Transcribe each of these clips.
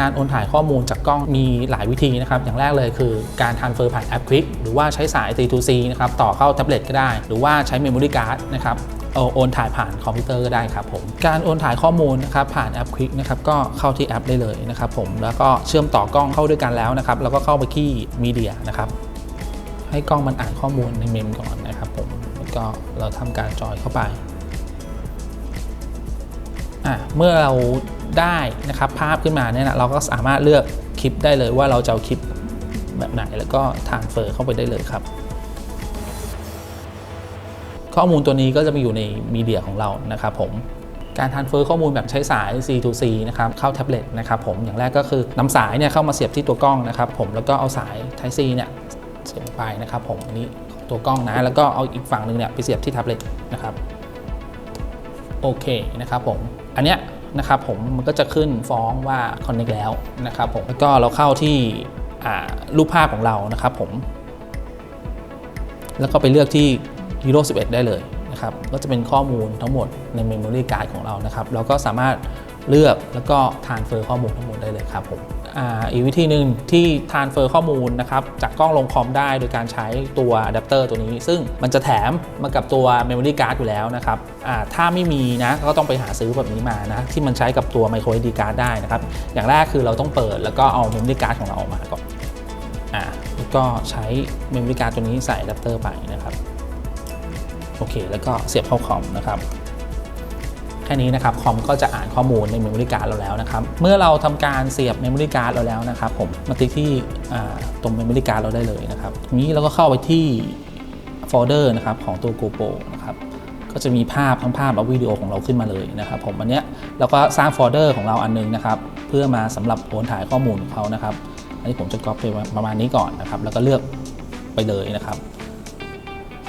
การโอนถ่ายข้อมูลจากกล้องมีหลายวิธีนะครับ อย่างแรกเลยคือการ transfer ผ่านแอป Quick หรือว่าใช้สาย C2C นะครับต่อเข้าแท็บเล็ตก็ได้ หรือว่าใช้ Memory Card นะครับเอาโอนถ่ายผ่านคอมพิวเตอร์ก็ได้ครับผมการโอนถ่ายข้อมูลนะครับผ่านแอป Quick นะครับก็เข้าที่แอปได้เลยนะครับผมแล้วก็เชื่อมต่อกล้องเข้าด้วยกันแล้วนะครับแล้วก็เข้าไปที่มีเดียนะครับให้กล้องมันอ่านข้อมูลในเมมก่อนนะครับผมแล้วก็เราทำการจอยเข้าไป เมื่อเราได้นะครับภาพขึ้นมาเนี่ยนะเราก็สามารถเลือกคลิปได้เลยว่าเราจะเอาคลิปแบบไหนแล้วก็ทานเฟอร์เข้าไปได้เลยครับ ข้อมูลตัวนี้ก็จะมาอยู่ในมีเดียของเรานะครับผมการทานเฟอร์ข้อมูลแบบใช้สาย C2C นะครับเข้าแท็บเล็ตนะครับผมอย่างแรกก็คือนำสายเนี่ยเข้ามาเสียบที่ตัวกล้องนะครับผมแล้วก็เอาสาย Type C เนี่ยเสียบไปนะครับผมนนี้ตัวกล้องนะแล้วก็เอาอีกฝั่งหนึ่งเนี่ยไปเสียบที่แท็บเล็ตนะครับ โอเคนะครับผมอันเนี้ยนะครับผมมันก็จะขึ้นฟ้องว่า Connect แล้วนะครับผมแล้วก็เราเข้าที่รูปภาพของเรานะครับผม แล้วก็ไปเลือกที่ Hero 11 ได้เลยนะครับก็จะเป็นข้อมูลทั้งหมดใน Memory Card ของเรานะครับเราก็สามารถ เลือกแล้วก็ transfer ข้อมูลทั้งหมดได้เลยครับผมอ,อีกวิธีหนึ่งที่ transfer ข้อมูลนะครับจากกล้องลงคอมได้โดยการใช้ตัวอะแดปเตอร์ตัวนี้ ซึ่งมันจะแถมมากับตัว Memory Card อยู่แล้วนะครับถ้าไม่มีนะก็ต้องไปหาซื้อแบบนี้มานะที่มันใช้กับตัว Micro SD Card ได้นะครับ อย่างแรกคือเราต้องเปิดแล้วก็เอา Memory Card ของเราออกมาก่อนอ่าแล้วก็ใช้ Memory Card ตัวนี้ใส่อะแดปเตอร์ไปนะครับโอเค แล้วก็เสียบเข้าคอมนะครับ ค่นี้นะครับคอมก็จะอ่านข้อมูลในเมมโมรี่การ์ดเราแล้วนะครับเมื่อเราทำการเสียบเมมโมรี่การ์ดเราแล้วนะครับผมมาติ๊กที่ตรงเมมโมรี่การ์ดเราได้เลยนะครับทีนี้เราก็เข้าไปที่โฟลเดอร์นะครับของตัว GoPro นะครับก็จะมีภาพทั้งภาพและวิดีโอของเราขึ้นมาเลยนะครับผมอันเนี้ยเราก็สร้างโฟลเดอร์ของเราอันนึงนะครับเพื่อมาสำหรับโอนถ่ายข้อมูลของเขานะครับอันนี้ผมจะก๊อปไปประมาณนี้ก่อนนะครับแล้วก็เลือกไปเลยนะครับ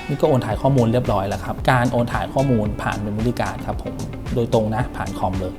นี่ก็โอนถ่ายข้อมูลเรียบร้อยแล้วครับ การโอนถ่ายข้อมูลผ่านเมมโมรี่การ์ดครับผม โดยตรงนะผ่านคอมเลย